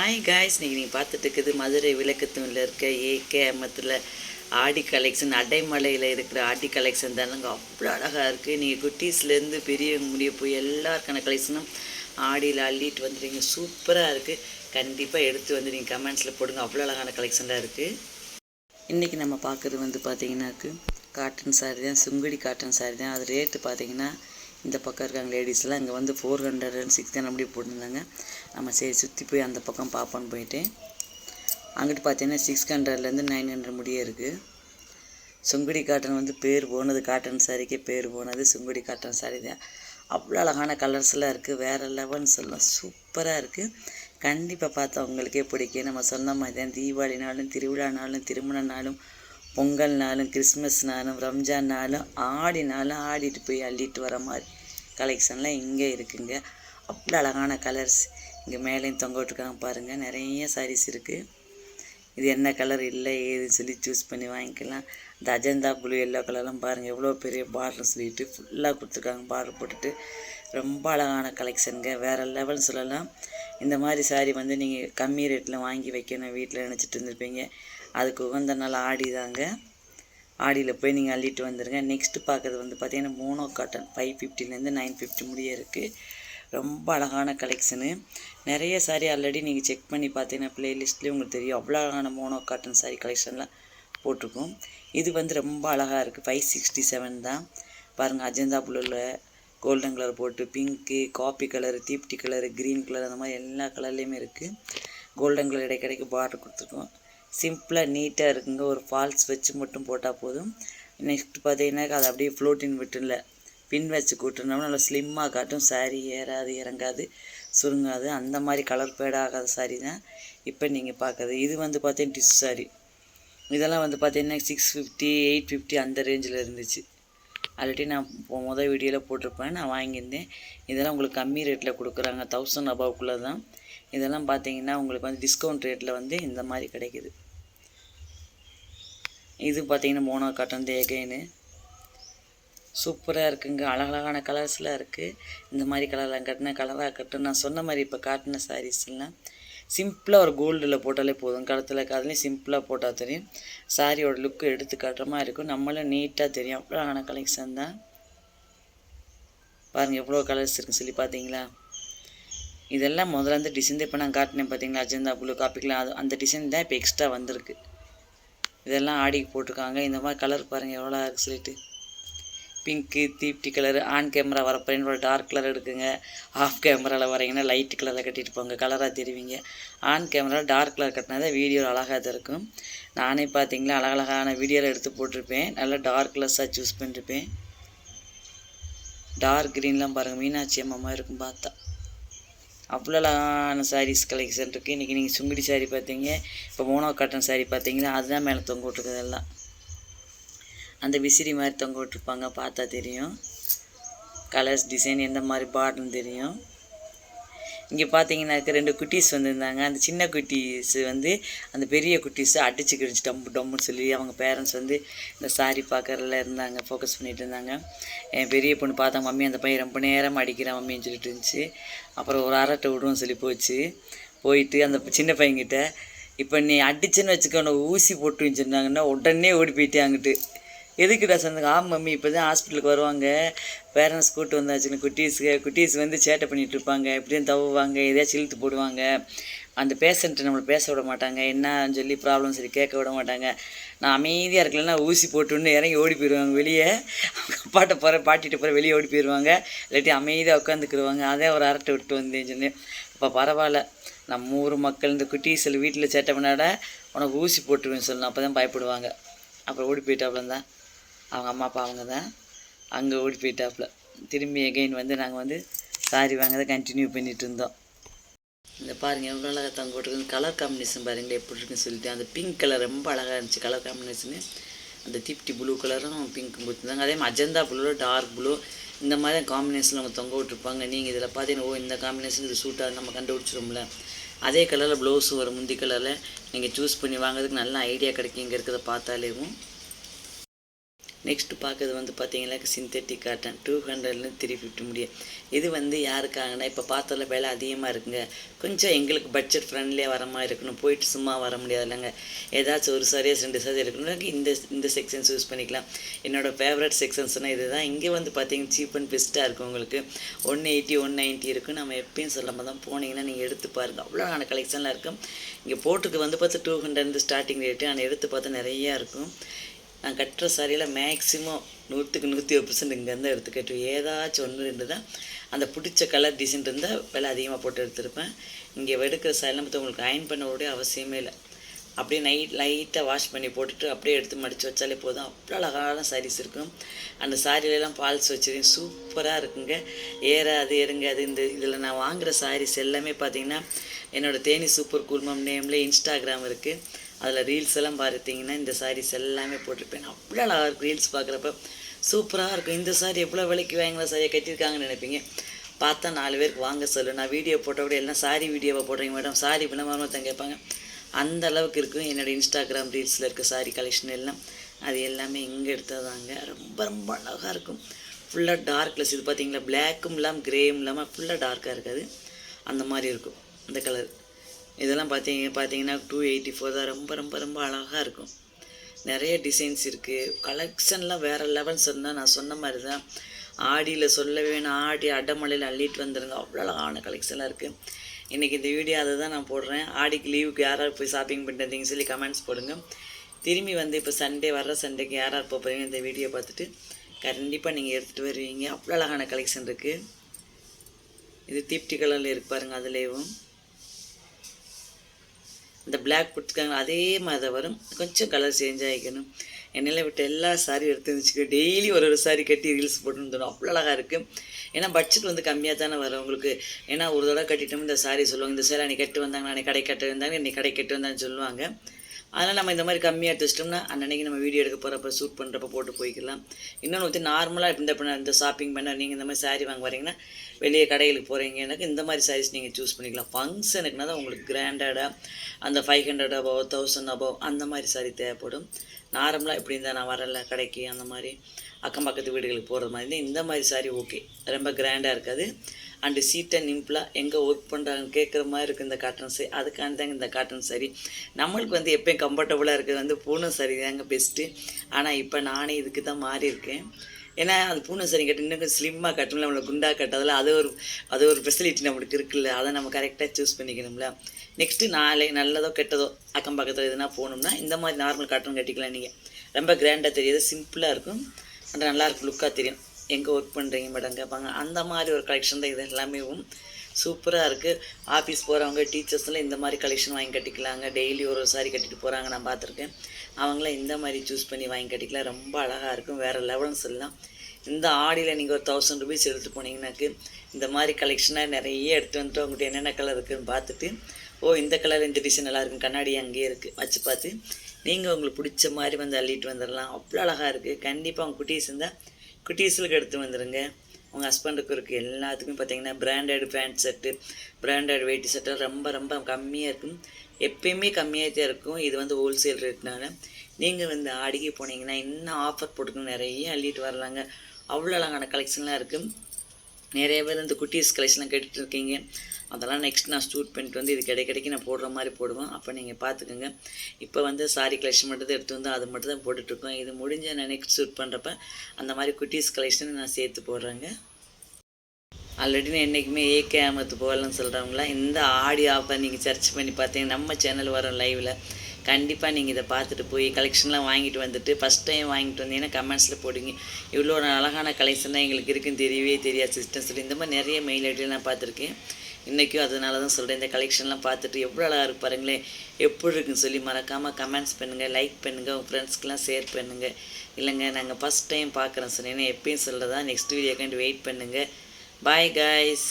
Hi guys நீங்கள் நீங்கள் பார்த்துட்டு இருக்குது மதுரை விளக்கத்தூணில் இருக்க ஏகே அம்மத்தில் ஆடி கலெக்ஷன் அடைமலையில் இருக்கிற ஆடி கலெக்ஷன் தானுங்க அவ்வளோ அழகாக இருக்குது நீங்கள் குட்டீஸ்லேருந்து பெரியவங்க முடிய போய் எல்லாருக்கான கலெக்ஷனும் ஆடியில் அள்ளிட்டு வந்துடுங்க சூப்பராக இருக்குது கண்டிப்பாக எடுத்து வந்து நீங்கள் கமெண்ட்ஸில் போடுங்க. அவ்வளோ அழகான கலெக்ஷனாக இருக்குது இன்றைக்கி நம்ம பார்க்குறது வந்து பார்த்திங்கனாக்கு காட்டன் சாரி தான் சுங்குடி காட்டன் சாரி தான். அது ரேட்டு பார்த்தீங்கன்னா இந்த பக்கம் இருக்காங்க லேடிஸ்லாம் இங்கே வந்து four hundred and six hundred அப்படி போட்டிருந்தாங்க. நம்ம சரி சுற்றி போய் அந்த பக்கம் பார்ப்போன்னு போயிட்டு. அங்கிட்டு பார்த்தீங்கன்னா சிக்ஸ் ஹண்ட்ரட்லேருந்து நைன் ஹண்ட்ரட் முடிய இருக்குது சுங்குடி காட்டன் வந்து பேர் போனது காட்டன் சாரிக்கே பேர் போனது சுங்குடி காட்டன் சாரி தான். அவ்வளோ அழகான கலர்ஸ்லாம் இருக்குது வேறு லெவல்னு சொல்லலாம் சூப்பராக இருக்குது கண்டிப்பாக பார்த்தா உங்களுக்கே பிடிக்கும். நம்ம சொன்ன மாதிரி தான் தீபாவளினாலும் திருவிழானாலும் திருமணம்னாலும் பொங்கல்னாலும் கிறிஸ்மஸ்னாலும் ரம்ஜான்னாலும் ஆடினாலும் ஆடிட்டு போய் அள்ளிட்டு வர மாதிரி கலெக்ஷன்லாம் இங்கே இருக்குங்க. அவ்வளோ அழகான கலர்ஸ் இங்கே மேலேயும் தொங்க விட்டுருக்காங்க பாருங்கள் நிறைய சாரீஸ் இருக்குது இது என்ன கலர் இல்லை ஏதுன்னு சொல்லி சூஸ் பண்ணி வாங்கிக்கலாம். இந்த அஜந்தா ப்ளூ எல்லோ கலர்லாம் பாருங்கள் எவ்வளோ பெரிய பார்டர் சொல்லிட்டு ஃபுல்லாக கொடுத்துருக்காங்க. பார்டர் போட்டுட்டு ரொம்ப அழகான கலெக்ஷனுங்க வேறு லெவல்னு சொல்லலாம். இந்த மாதிரி சாரீ வந்து நீங்கள் கம்மி ரேட்டில் வாங்கி வைக்கணும். வீட்டில் நினச்சிட்டு இருந்திருப்பீங்க. அதுக்கு உகந்த நாள் ஆடி தாங்க ஆடியில் போய் நீங்கள் அள்ளிட்டு வந்துடுங்க நெக்ஸ்ட்டு பார்க்குறது வந்து பார்த்தீங்கன்னா மோனோ காட்டன் ஃபைவ் ஃபிஃப்டிலேருந்து நைன் ஃபிஃப்டி முடிய இருக்குது ரொம்ப அழகான கலெக்ஷனு நிறைய சாரீ ஆல்ரெடி நீங்கள் செக் பண்ணி பார்த்தீங்கன்னா ப்ளேலிஸ்ட்லேயும் உங்களுக்கு தெரியும். அவ்வளோ அழகான மோனோ காட்டன் சாரீ கலெக்ஷன்லாம் போட்டிருக்கோம். இது வந்து ரொம்ப அழகாக இருக்குது ஃபைவ் சிக்ஸ்டி செவன் தான். பாருங்கள் அஜந்தா ப்ளூவில் கோல்டன் கலர் போட்டு பிங்க்கு காப்பி கலர் தீப்டி கலர் க்ரீன் கலர் அந்த மாதிரி எல்லா கலர்லேயுமே இருக்குது கோல்டன் கலர் இடைக்கடைக்கு பார்டர் கொடுத்துருக்கோம். சிம்பிளாக நீட்டாக இருக்குங்க. ஒரு ஃபால்ஸ் வச்சு மட்டும் போட்டால் போதும். நெக்ஸ்ட் பார்த்தீங்கன்னா அதை அப்படியே ஃப்ளோட்டின் விட்டுல பின் வச்சு கூட்டினோம்னா நல்லா ஸ்லிம்மாக காட்டும். சாரீ ஏறாது இறங்காது சுருங்காது. அந்த மாதிரி கலர் பேடாகாத சாரீ தான் இப்போ நீங்கள் பார்க்குறது. இது வந்து பார்த்தீங்கன்னா டிஷ் சாரீ இதெல்லாம் வந்து பார்த்தீங்கன்னா சிக்ஸ் ஃபிஃப்டி எயிட் ஃபிஃப்டி அந்த ரேஞ்சில் இருந்துச்சு. ஆல்ரெடி நான் முதல் வீடியோவில் போட்டிருப்பேன். நான் வாங்கியிருந்தேன். இதெல்லாம் உங்களுக்கு கம்மி ரேட்டில் கொடுக்குறாங்க. தௌசண்ட் அபவுக்குள்ளே தான் இதெல்லாம் பார்த்தீங்கன்னா உங்களுக்கு வந்து டிஸ்கவுண்ட் ரேட்டில் வந்து இந்த மாதிரி கிடைக்குது. இது பார்த்தீங்கன்னா மோனோ காட்டன் தேகைன்னு. சூப்பராக இருக்குங்க. அழகழகான கலர்ஸ்லாம் இருக்குது இந்த மாதிரி கலர்லாம் கட்டின கலராக கட்டும். நான் சொன்ன மாதிரி இப்போ காட்டின சாரீஸ்லாம் சிம்பிளாக ஒரு கோல்டில் போட்டாலே போதும். கழுத்தில் காதலையும் சிம்பிளாக போட்டால் தெரியும். சாரியோட லுக்கு எடுத்து காட்டுற மாதிரி இருக்கும். நம்மளும் நீட்டாக தெரியும். அவ்வளோ அழகான கலெக்ஷன் தான். பாருங்கள் எவ்வளோ கலர்ஸ் இருக்குன்னு சொல்லி பார்த்தீங்களா? இதெல்லாம் முதல்ல அந்த டிசைன் இப்போ நான் காட்டினேன் பார்த்தீங்களா? அஜந்தா ப்ளூ காப்பிக்கலாம் அது அந்த டிசைன் தான் இப்போ எக்ஸ்ட்ரா வந்திருக்கு. இதெல்லாம் ஆடிக்கு போட்டிருக்காங்க. இந்த மாதிரி கலர் பாருங்கள் எவ்வளோ இருக்குது சொல்லிட்டு. பிங்க்கு தீப்டி கலர் ஆன் கேமரா வரப்போ ஒரு டார்க் கலர் எடுக்குங்க. ஆஃப் கேமராவில் வரீங்கன்னா லைட் கலரில் கட்டிட்டு போங்க கலராக தெரிவிங்க. ஆன் கேமரா டார்க் கலர் கட்டினா தான் வீடியோ அழகாக தான் இருக்கும் நானே பார்த்தீங்களா அழகழகான வீடியோவில் எடுத்து போட்டிருப்பேன். நல்லா டார்க் கலர்ஸாக சூஸ் பண்ணிருப்பேன். டார்க் க்ரீன்லாம் பாருங்கள் மீனாட்சி அம்மா மாதிரி இருக்கும் பார்த்தா. அவ்வளோ சாரீஸ் கலெக்ஷன் இருக்குது இன்றைக்கி நீங்கள் சுங்குடி சாரீ பார்த்தீங்க இப்போ மோனோ காட்டன் சாரீ பார்த்தீங்கன்னா அதுதான் மேலே தொங்க விட்ருக்குது எல்லாம். அந்த விசிறி மாதிரி தொங்க விட்டுருப்பாங்க பார்த்தா தெரியும். கலர்ஸ் டிசைன் எந்த மாதிரி பார்டர்னு தெரியும். இங்கே பார்த்தீங்கன்னாக்க ரெண்டு குட்டீஸ் வந்திருந்தாங்க. அந்த சின்ன குட்டீஸ் வந்து அந்த பெரிய குட்டீஸை அடிச்சு கிழிச்சு டம்பு டம்முன்னு சொல்லி அவங்க பேரண்ட்ஸ் வந்து இந்த சாரி பார்க்கறதுல இருந்தாங்க ஃபோக்கஸ் பண்ணிட்டு இருந்தாங்க. என் பெரிய பொண்ணு பார்த்தா மம்மி அந்த பையன் ரொம்ப நேரம் அடிக்கிறான் மம்மின்னு சொல்லிட்டு இருந்துச்சு. அப்புறம் ஒரு அரட்டை விடுவோம்னு சொல்லி போச்சு. போயிட்டு அந்த சின்ன பையன்கிட்ட இப்போ நீ அடிச்சுன்னு வச்சுக்கணும் ஊசி போட்டுன்னு சொன்னாங்கன்னா உடனே ஓடி போயிட்டு அங்கிட்டு. எதுக்குடா சொந்தங்க ஆம் மம்மி இப்போ தான் ஹாஸ்பிட்டலுக்கு வருவாங்க. பேரண்ட்ஸ் கூப்பிட்டு வந்தாச்சுன்னு குட்டீஸுக்கு குட்டீஸ் வந்து சேட்டை பண்ணிகிட்டு இருப்பாங்க. எப்படியும் தவுவாங்க எதையாச்சும் இழுத்து போடுவாங்க. அந்த பேஷண்ட்டை நம்மளை பேச விட மாட்டாங்க. என்னன்னு சொல்லி ப்ராப்ளம் சரி கேட்க விட மாட்டாங்க. நான் அமைதியாக இருக்கலன்னா ஊசி போட்டுன்னு இறங்கி ஓடி போயிடுவாங்க வெளியே. பாட்டை போகிற பாட்டிகிட்ட போகிற வெளியே ஓடி போயிடுவாங்க. இல்லாட்டி அமைதியாக உட்காந்துக்கிடுவாங்க அதே ஒரு அரட்டை விட்டு வந்தேன்னு சொல்லி. இப்போ பரவாயில்ல. நம்ம ஊர் மக்கள் இந்த குட்டீஸில் வீட்டில் சேட்டை பண்ணாட உனக்கு ஊசி போட்டுருவேன்னு சொல்லணும். அப்போ தான் பயப்படுவாங்க. அப்புறம் ஓடி போயிட்டாப்புல தான் அவங்க அம்மா அப்பா அவங்க தான் அங்கே ஓடி போயிட்டாப்புல. திரும்பி எகைன் வந்து நாங்கள் வந்து சாரி வாங்க கண்டினியூ பண்ணிகிட்டு இருந்தோம். இந்த பாருங்கள் எவ்வளோ அழகாக தங்க போட்டுருக்கு கலர் காம்பினேஷன் பாருங்களேன் எப்படி இருக்குன்னு சொல்லிட்டு. அந்த பிங்க் கலர் ரொம்ப அழகாக இருந்துச்சு கலர் காம்பினேஷனு அந்த தீப்டி ப்ளூ கலரும் பிங்க்கும் கொடுத்துருந்தாங்க அதே மாதிரி அஜந்தா ப்ளூ டார்க் ப்ளூ இந்த மாதிரி காம்பினேஷனில் அவங்க தொங்க விட்டுருப்பாங்க நீங்கள் இதில் பார்த்தீங்கன்னா ஓ இந்த காம்பினேஷன் இது சூட்டாக நம்ம கண்டுபிடிச்சிரும்ல அதே கலரில் ப்ளவுஸும் வரும் முந்தி கலரில் நீங்கள் சூஸ் பண்ணி வாங்குறதுக்கு நல்ல ஐடியா கிடைக்கும் இங்கே இருக்கிறத பார்த்தாலேவும். நெக்ஸ்ட் பார்க்குறது வந்து பார்த்தீங்கன்னா சிந்தட்டிக் காட்டன் டூ ஹண்ட்ரட்லேருந்து த்ரீ ஃபிஃப்டி முடியும் இது வந்து யாருக்காகனா இப்போ பார்த்ததில் விலை அதிகமாக இருக்குங்க. கொஞ்சம் எங்களுக்கு பட்ஜெட் ஃப்ரெண்ட்லியாக வர மாதிரி இருக்கணும். போயிட்டு சும்மா வர முடியாது இல்லைங்க ஏதாச்சும் ஒரு சரியாக ரெண்டு சாரி இருக்கணும் இந்த இந்த செக்ஷன்ஸ் யூஸ் பண்ணிக்கலாம். என்னோடய ஃபேவரட் செக்ஷன்ஸ்னால் இது தான் இங்கே வந்து பார்த்தீங்கன்னா சீப் அண்ட் பெஸ்ட்டாக இருக்கும் உங்களுக்கு. ஒன் எயிட்டி ஒன் நைன்ட்டி இருக்கும். நம்ம எப்பயும் சொல்லாமல் தான் போனீங்கன்னா நீங்கள் எடுத்து பாருங்கள் அவ்வளோ கலெக்ஷன்லாம் இருக்கும். இங்கே போட்டுக்கு வந்து பார்த்து டூ ஹண்ட்ரட் ஸ்டார்டிங் ரேட்டு ஆனால் எடுத்து பார்த்தா நிறையா இருக்கும். நான் கட்டுற சாரியில் மேக்ஸிமம் நூற்றுக்கு நூற்றி ஒரு பர்சன்ட் இங்கேருந்து எடுத்து கட்டுவேன் ஏதாச்சும் ஒன்று ரெண்டு தான் அந்த பிடிச்ச கலர் டிசைன் இருந்தால் விலை அதிகமாக போட்டு எடுத்திருப்பேன். இங்கே எடுக்கிற சாரிலாம் பார்த்து உங்களுக்கு அயன் பண்ண அவசியமே இல்லை. அப்படியே நைட் லைட்டாக வாஷ் பண்ணி போட்டுட்டு அப்படியே எடுத்து மடித்து வச்சாலே போதும். அவ்வளோ அழகான சாரீஸ் இருக்கும். அந்த சாரிலெலாம் ஃபால்ஸ் வச்சுருக்கேன். சூப்பராக இருக்குங்க. ஏறாது இறங்காது இந்த இதில் நான் வாங்குகிற சாரீஸ் எல்லாமே பார்த்தீங்கன்னா என்னோடய தேனி சூப்பர் குழுமம் நேமில் இன்ஸ்டாகிராம் இருக்குது அதில் ரீல்ஸ் எல்லாம் பார்த்தீங்கன்னா இந்த சாரீஸ் எல்லாமே போட்டிருப்பேன். அவ்வளோ அழகாக இருக்கும் ரீல்ஸ் பார்க்குறப்ப சூப்பராக இருக்கும். இந்த சாரி எவ்வளோ விலைக்கு வாங்கின சாரியை கட்டியிருக்காங்கன்னு நினைப்பீங்க. பார்த்தா நாலு பேருக்கு வாங்க சொல்லு. நான் வீடியோ போட்ட கூட எல்லாம் சாரி வீடியோவை போடுறீங்க மேடம் சாரி விளம்பரம் கேட்பாங்க. அந்த அளவுக்கு இருக்கும். என்னோடய இன்ஸ்டாகிராம் ரீல்ஸில் இருக்க சாரி கலெக்ஷன் எல்லாம். அது எல்லாமே இங்கே எடுத்ததாங்க. ரொம்ப ரொம்ப அழகாக இருக்கும். ஃபுல்லாக டார்க்லெஸ் இது பார்த்தீங்களா பிளாக்கும் இல்லாமல் க்ரேயும் இல்லாமல் ஃபுல்லாக டார்க்காக இருக்காது. அந்த மாதிரி இருக்கும். இந்த கலர் இதெல்லாம் பார்த்தீங்க பார்த்தீங்கன்னா டூ எயிட்டி ஃபோர் தான். ரொம்ப ரொம்ப ரொம்ப அழகாக இருக்கும். நிறைய டிசைன்ஸ் இருக்குது கலெக்ஷன்லாம் வேறு லெவல் சொன்னால் நான் சொன்ன மாதிரி தான் ஆடியில் சொல்லவே வேணும். ஆடி அடமலையில் அள்ளிட்டு வந்துடுங்க அவ்வளோ அழகான கலெக்ஷன்லாம் இருக்குது இன்றைக்கி இந்த வீடியோ அதை தான் நான் போடுறேன். ஆடிக்கு லீவுக்கு யாராவது போய் ஷாப்பிங் பண்ணுறதுங்க சொல்லி கமெண்ட்ஸ் போடுங்க. திரும்பி வந்து இப்போ சண்டே வர்ற சண்டேக்கு யாராவது போகிறீங்க இந்த வீடியோ பார்த்துட்டு கண்டிப்பாக நீங்கள் எடுத்துகிட்டு வருவீங்க. அவ்வளோ அழகான கலெக்ஷன் இருக்குது இது தீப்டி கலரில் இருக்கு பாருங்கள் அதுலேயும். இந்த பிளாக் கொடுத்துருக்காங்க அதே மாதிரி தான் வரும். கொஞ்சம் கலர் சேஞ்ச் ஆகிக்கணும். என்னையில் விட்டு எல்லா சாரியும் எடுத்து வச்சுக்க டெய்லி ஒரு ஒரு சாரி கட்டி ரீல்ஸ் போட்டுன்னு தோணும். அவ்வளோ அழகாக இருக்குது ஏன்னா பட்ஜெட் வந்து கம்மியாக தானே வரும் உங்களுக்கு. ஏன்னா ஒரு தடவை கட்டிட்டோம் இந்த சாரி சொல்லுவாங்க இந்த சாரி நீ கட்டு வந்தாங்க நான் கடை கட்டு வந்தாங்க நீ கடை கட்டு வந்தான்னு சொல்லுவாங்க. அதனால் நம்ம இந்த மாதிரி கம்மியாக எடுத்து வச்சிட்டோம்னா அன்னன்னைக்கு நம்ம வீடியோ எடுக்க போகிறப்ப ஷூட் பண்ணுறப்ப போட்டு போய்க்கலாம். இன்னொன்று வந்து நார்மலாக இந்த இந்த ஷாப்பிங் பண்ண நீங்கள் இந்த மாதிரி சாரீ வாங்க வரீங்கன்னா வெளியே கடைகளுக்கு போகிறீங்கன்னாக்க இந்த மாதிரி சாரீஸ் நீங்கள் சூஸ் பண்ணிக்கலாம். ஃபங்க்ஷனுக்குனா தான் உங்களுக்கு கிராண்டடாக அந்த five hundred above thousand above அந்த மாதிரி சாரீ தேவைப்படும். நார்மலாக இப்படி இருந்தால் நான் வரல கடைக்கு அந்த மாதிரி அக்கம் பக்கத்து வீடுகளுக்கு போகிற மாதிரி இந்த மாதிரி சாரி ஓகே ரொம்ப கிராண்டாக இருக்காது. அண்டு சீட்டை நிம்பிளாக எங்கே ஒர்க் பண்ணுறாங்கன்னு கேட்குற மாதிரி இருக்குது இந்த காட்டன் சரி அதுக்கான தாங்க இந்த காட்டன் சரி நம்மளுக்கு வந்து எப்போயும் கம்ஃபர்டபுளாக இருக்கிறது வந்து பூனை சரி தாங்க பெஸ்ட்டு ஆனால் இப்போ நானே இதுக்கு தான் மாறி இருக்கேன் ஏன்னா அது பூனை சரி கட்டு இன்னும் கொஞ்சம் ஸ்லிம்மாக கட்டணும்ல நம்மளை குண்டாக கட்டதில் அது ஒரு அது ஒரு ஃபெசிலிட்டி நம்மளுக்கு இருக்குல்ல அதை நம்ம கரெக்டாக சூஸ் பண்ணிக்கணும்ல. நெக்ஸ்ட்டு நாளை நல்லதோ கெட்டதோ அக்கம் பக்கத்தில் எதுனா போகணும்னா இந்த மாதிரி நார்மல் காட்டன் கட்டிக்கலாம் நீங்கள் ரொம்ப கிராண்டாக தெரியாது சிம்பிளாக இருக்கும். அந்த நல்லாயிருக்கும் லுக்காக தெரியும். எங்கே ஒர்க் பண்ணுறீங்க மேடம் கேட்பாங்க. அந்த மாதிரி ஒரு கலெக்ஷன் தான் இது எல்லாமே சூப்பராக இருக்குது ஆஃபீஸ் போகிறவங்க டீச்சர்ஸ்லாம் இந்த மாதிரி கலெக்ஷன் வாங்கி கட்டிக்கலாங்க. டெய்லி ஒரு சாரி கட்டிட்டு போகிறாங்க நான் பார்த்துருக்கேன். அவங்களாம் இந்த மாதிரி சூஸ் பண்ணி வாங்கி கட்டிக்கலாம். ரொம்ப அழகாக இருக்கும். வேறு லெவல்னு சொல்லலாம் இந்த ஆடியில் நீங்கள் ஒரு தௌசண்ட் ருபீஸ் எடுத்து போனீங்கன்னாக்கு இந்த மாதிரி கலெக்ஷனாக நிறைய எடுத்து வந்துட்டு அவங்ககிட்ட என்னென்ன கலர் இருக்குதுன்னு பார்த்துட்டு ஓ இந்த கலர் இந்த டிசைன் நல்லா இருக்கும். கண்ணாடி அங்கேயே இருக்குது வச்சு பார்த்து நீங்கள் உங்களுக்கு பிடிச்ச மாதிரி வந்து அள்ளிட்டு வந்துடலாம். அவ்வளோ அழகாக இருக்குது கண்டிப்பாக அவங்க குட்டீஸ் இருந்தால் குட்டீஸுக்கு எடுத்து வந்துடுங்க உங்கள் ஹஸ்பண்டுக்கு இருக்குது எல்லாத்துக்கும் பார்த்தீங்கன்னா branded pant set branded weighty set ரொம்ப ரொம்ப கம்மியாக இருக்கும். எப்பயுமே கம்மியாக தான் இருக்கும். இது வந்து ஹோல்சேல் ரேட்னால நீங்கள் வந்து ஆடிக்கு போனீங்கன்னா இன்னும் ஆஃபர் போட்டுக்கணும். நிறைய அள்ளிட்டு வரலாங்க. அவ்வளோ அழகான கலெக்ஷன்லாம் இருக்குது நிறைய பேர் இந்த குட்டீஸ் கலெக்ஷன்லாம் கேட்டுட்டு இருக்கீங்க. அதெல்லாம் நெக்ஸ்ட் நான் ஷூட் பண்ணிட்டு வந்து இது கிடை நான் போடுற மாதிரி போடுவேன். அப்போ நீங்கள் பார்த்துக்கோங்க இப்போ வந்து சாரி கலெக்ஷன் மட்டும் தான் எடுத்து வந்து அது மட்டும் தான் போட்டுட்ருக்கோம் இது முடிஞ்ச நான் நெக்ஸ்ட் ஷூட் பண்ணுறப்ப அந்த மாதிரி குட்டீஸ் கலெக்ஷன் நான் சேர்த்து போடுறேங்க. ஆல்ரெடி நான் என்றைக்குமே ஏகே அமத்து போகலன்னு சொல்கிறவங்களாம் இந்த ஆடி ஆஃபர் நீங்கள் சர்ச் பண்ணி பார்த்தீங்கன்னா நம்ம சேனல் வரும் லைவில் கண்டிப்பாக நீங்கள் இதை பார்த்துட்டு போய் கலெக்ஷன்லாம் வாங்கிட்டு வந்துட்டு ஃபஸ்ட் டைம் வாங்கிட்டு வந்தீங்கன்னா கமெண்ட்ஸில் போடுங்க. இவ்வளோ அழகான கலெக்ஷன்லாம் எங்களுக்கு இருக்குன்னு தெரியவே தெரியாது சிஸ்டம் சொல்லி. இந்த மாதிரி நிறைய மெயில் ஐடியில் நான் பார்த்துருக்கேன். இன்றைக்கும் அதனால தான் சொல்கிறேன் இந்த கலெக்ஷன்லாம் பார்த்துட்டு எவ்வளோ அழகாக இருக்கு பாருங்களேன் எப்படி இருக்குன்னு சொல்லி மறக்காமல் கமெண்ட்ஸ் பண்ணுங்கள் லைக் பண்ணுங்கள் உங்கள் ஃப்ரெண்ட்ஸ்க்கெலாம் ஷேர் பண்ணுங்கள் இல்லைங்க நாங்கள் ஃபஸ்ட் டைம் பார்க்குறோம் சொன்னீங்கன்னா எப்பயும் சொல்கிறதா நெக்ஸ்ட் வீடியோக்காண்டி வெயிட் பண்ணுங்கள் பாய் காய்ஸ்